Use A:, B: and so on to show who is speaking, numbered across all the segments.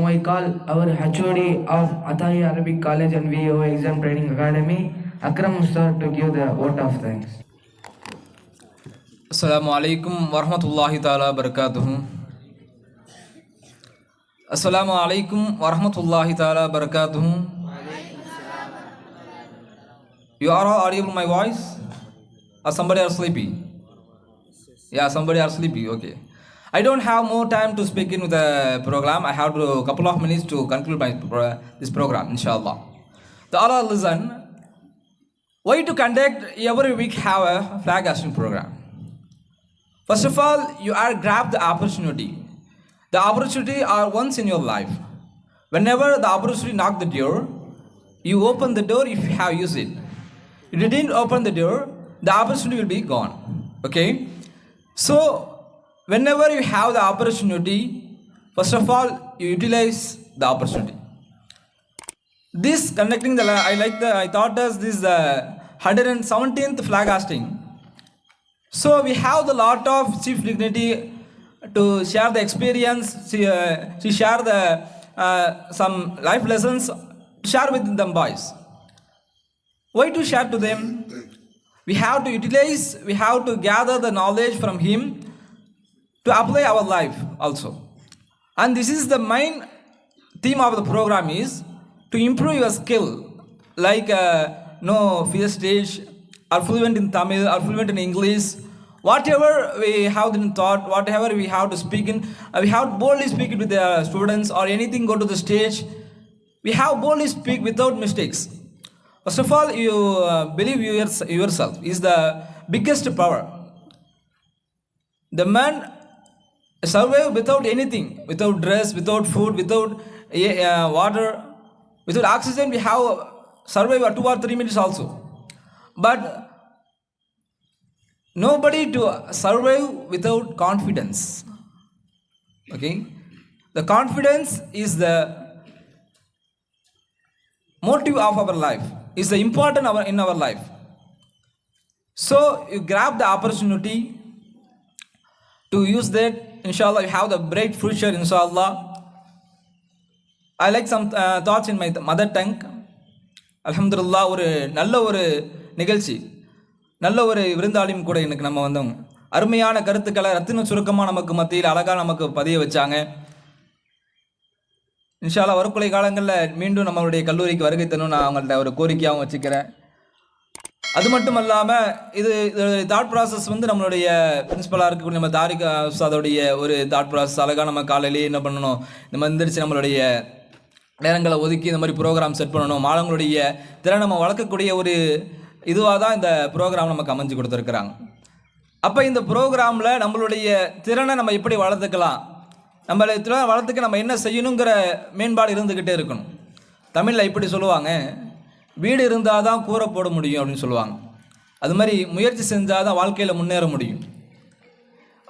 A: now I call our HOD of Atai Arabic College and VO Exam Training Academy, Akram sir, to give the vote of thanks.
B: Assalamu alaikum warahmatullahi taala barakatuh. Assalamu alaikum warahmatullahi taala barakatuh. You are all audible my voice? Or somebody are sleepy? Yeah, somebody are sleepy. Okay. I don't have more time to speak in the program. I have a couple of minutes to conclude my this program, inshallah. The Allah listen. Why to conduct every week have a flag hosting program? First of all, you are grab the opportunity. The opportunity are once in your life. Whenever the opportunity knock the door, you open the door if you have used it. If you didn't open the door, the opportunity will be gone. Okay? So, whenever you have the opportunity, first of all, you utilize the opportunity. This conducting the I like the I thought as this the 117th flag hosting. So we have the lot of chief dignity to share the experience, she, uh, she share the uh, some life lessons, share with them boys. Why to share to them? We have to utilize, we have to gather the knowledge from him to apply our life also. And this is the main theme of the program is to improve your skill, like uh, no fear stage, or fluent in Tamil, or fluent in English. Whatever we have in thought, whatever we have to speak in, uh, we have to boldly speak it with the students or anything go to the stage. We have boldly speak without mistakes. First of all, you uh, believe yours- yourself is the biggest power. The man survive without anything, without dress, without food, without uh, water, without oxygen. We have survive two or three minutes also. But nobody to survive without confidence. Okay, the confidence is the motive of our life. Is the important our, in our life. So you grab the opportunity to use that inshallah you have the bright future inshallah. I like some uh, thoughts in my mother tongue. அலமதுல்லா ஒரு நல்ல ஒரு நிகழ்ச்சி. நல்ல ஒரு விருந்தாளியும் கூட எனக்கு நம்ம வந்தவங்க. அருமையான கருத்துக்களை ரத்தின சுருக்கமாக நமக்கு மத்தியில் அழகாக நமக்கு பதிய வச்சாங்க. இன்ஷால்லா வரக்குலை காலங்களில் மீண்டும் நம்மளுடைய கல்லூரிக்கு வருகை தரணும் நான் அவங்கள்ட்ட ஒரு கோரிக்கையாகவும் வச்சுக்கிறேன். அது மட்டும் இல்லாமல் இது தாட் ப்ராசஸ் வந்து நம்மளுடைய பிரின்சிபலாக இருக்கக்கூடிய நம்ம தாரிக் அதோடைய ஒரு தாட் ப்ராசஸ் அழகாக நம்ம காலையிலேயே என்ன பண்ணணும்? நம்ம எந்திரிச்சு நம்மளுடைய நேரங்களை ஒதுக்கி இந்த மாதிரி ப்ரோக்ராம் செட் பண்ணணும். மாணவங்களுடைய திறனை நம்ம வளர்க்கக்கூடிய ஒரு இதுவாக தான் இந்த ப்ரோக்ராம் நமக்கு அமைஞ்சு கொடுத்துருக்குறாங்க. அப்போ இந்த ப்ரோக்ராமில் நம்மளுடைய திறனை நம்ம எப்படி வளர்த்துக்கலாம்? நம்மளை திறனை வளர்த்துக்க நம்ம என்ன செய்யணுங்கிற மேம்பாடு இருந்துக்கிட்டே இருக்கணும். தமிழில் இப்படி சொல்லுவாங்க. வீடு இருந்தால் தான் கூரை போட முடியும் அப்படின்னு சொல்லுவாங்க. அது மாதிரி முயற்சி செஞ்சால் தான் வாழ்க்கையில் முன்னேற முடியும்.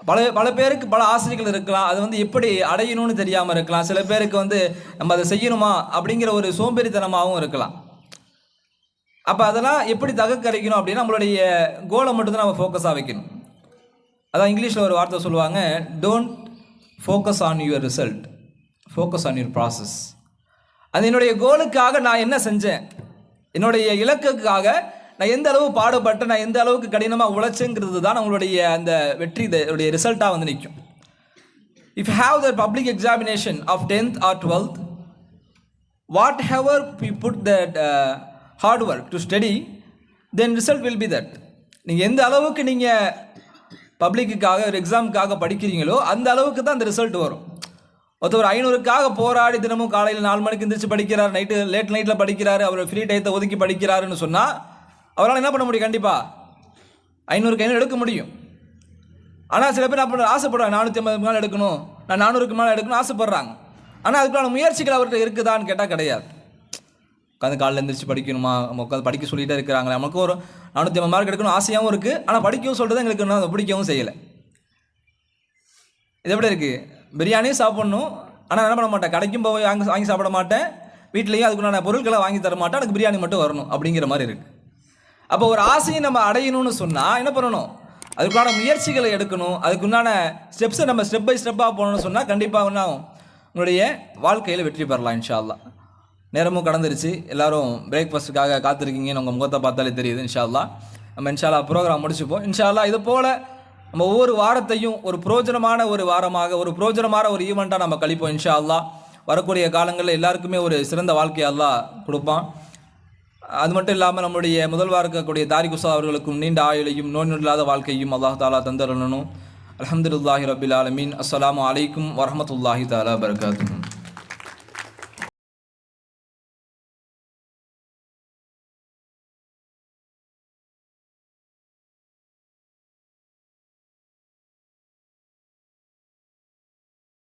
B: பல பல பேருக்கு பல ஆசிரியர்கள் இருக்கலாம். அது வந்து எப்படி அடையணும்னு தெரியாமல் இருக்கலாம். சில பேருக்கு வந்து நம்ம அதை செய்யணுமா அப்படிங்கிற ஒரு சோம்பேறித்தனமாகவும் இருக்கலாம். அப்போ அதெல்லாம் எப்படி தகக்கரைக்கணும் அப்படின்னா நம்மளுடைய கோலை மட்டும்தான் நம்ம ஃபோக்கஸாக வைக்கணும். அதான் இங்கிலீஷில் ஒரு வார்த்தை சொல்லுவாங்க don't focus on your result focus on your process அது என்னுடைய கோலுக்காக நான் என்ன செஞ்சேன்? என்னுடைய இலக்குக்காக நான் எந்த அளவு பாடுபட்டு நான் எந்த அளவுக்கு கடினமாக உழைச்சுங்கிறது தான் நம்மளுடைய அந்த வெற்றி இதோடைய ரிசல்ட்டாக வந்து நிற்கும். If have the public examination of tenth or twelfth whatever we put that hard work to study then result will be that நீங்கள் எந்த அளவுக்கு நீங்கள் பப்ளிக்குக்காக ஒரு எக்ஸாமுக்காக படிக்கிறீங்களோ அந்த அளவுக்கு தான் அந்த ரிசல்ட் வரும். ஒருத்தவர் ஐநூறுக்காக போராடி தினமும் காலையில் நாலு மணிக்கு எந்திரிச்சு படிக்கிறார் நைட்டு லேட் நைட்டில் படிக்கிறார் அவர் ஃப்ரீ டயத்தை ஒதுக்கி படிக்கிறாருன்னு சொன்னால் அவரால் என்ன பண்ண முடியும் கண்டிப்பாக ஐநூறுக்கு ஐநூறு எடுக்க முடியும். ஆனால் சில பேர் அப்போ ஆசைப்படுறாங்க நானூற்றி ஐம்பது மேலே எடுக்கணும் நான் நானூறுக்கு மேலே எடுக்கணும் ஆசைப்படுறாங்க. ஆனால் அதுக்கான முயற்சிகள் அவர்கிட்ட இருக்குதான்னு கேட்டால் கிடையாது. உட்காந்து காலையில் எழுந்திரிச்சு படிக்கணுமா? நம்ம உட்காந்து படிக்க சொல்லிகிட்டே இருக்கிறாங்களே நமக்கு ஒரு நானூற்றி ஐம்பது மார்க் எடுக்கணும் ஆசையாகவும் இருக்குது ஆனால் படிக்கவும் சொல்கிறது எங்களுக்கு இன்னும் பிடிக்கவும் செய்யலை. இது எப்படி இருக்குது பிரியாணியும் சாப்பிட்ணும். ஆனால் என்ன பண்ண மாட்டேன்? கடைக்கும் போய் வாங்கி வாங்கி சாப்பிட மாட்டேன். வீட்லேயும் அதுக்குண்டான பொருட்களை வாங்கி தர மாட்டேன். எனக்கு பிரியாணி மட்டும் வரணும் அப்படிங்கிற மாதிரி இருக்குது அப்போ ஒரு ஆசையை நம்ம அடையணும்னு சொன்னால் என்ன பண்ணணும்? அதுக்குண்டான முயற்சிகளை எடுக்கணும். அதுக்குண்டான ஸ்டெப்ஸை நம்ம ஸ்டெப் பை ஸ்டெப்பாக போகணும்னு சொன்னால் கண்டிப்பாக என்ன உங்களுடைய வாழ்க்கையில் வெற்றி பெறலாம் இன்ஷால்லா நேரமும் கடந்துருச்சு. எல்லோரும் பிரேக்ஃபாஸ்ட்டுக்காக காத்திருக்கீங்கன்னு உங்கள் முகத்தை பார்த்தாலே தெரியுது இன்ஷால்லா நம்ம இன்ஷால்லா ப்ரோக்ராம் முடிச்சுப்போம். இன்ஷால்லா இது போல் நம்ம ஒவ்வொரு வாரத்தையும் ஒரு புரோஜனமான ஒரு வாரமாக ஒரு புரோஜனமான ஒரு ஈவெண்ட்டாக நம்ம கழிப்போம் இன்ஷா அல்லா வரக்கூடிய காலங்களில் எல்லாருக்குமே ஒரு சிறந்த வாழ்க்கையை அல்லாஹ் கொடுப்பான். அது மட்டும் இல்லாமல் நம்முடைய முதல்வா இருக்கக்கூடிய தாரிகுசா அவர்களுக்கும் நீண்ட ஆயுளையும் நோய் இல்லாத வாழ்க்கையும் அல்லாஹ் தாலா தந்தரணும் அலமதுல்லாஹி ரபில் ஆலமீன். அஸ்லாம் அலைக்கும் வரமத்துல்லாஹி தாலா வபரகாத்துஹு.